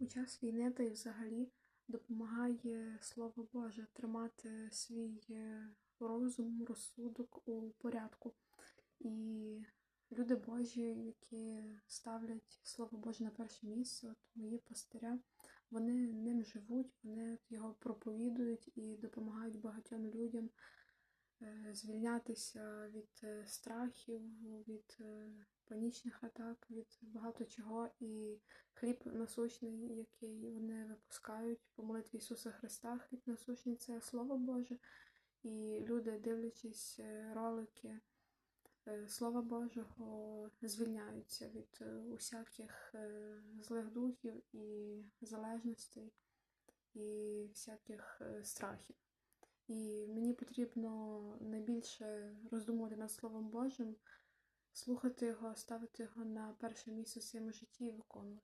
У час війни та й взагалі допомагає Слово Боже тримати свій е, розум, розсудок у порядку. І люди Божі, які ставлять Слово Боже на перше місце, от мої пастиря, вони ним живуть, вони його проповідують і допомагають багатьом людям звільнятися від е, страхів, від е, панічних атак, від багато чого. І хліб насущний, який вони випускають по молитві Ісуса Христа, хліб насущний це Слово Боже. І люди, дивлячись е, ролики е, Слова Божого, звільняються від е, усяких е, злих духів і залежностей і всяких е, страхів. І мені потрібно найбільше роздумувати над Словом Божим, слухати його, ставити його на перше місце в своєму житті і виконувати.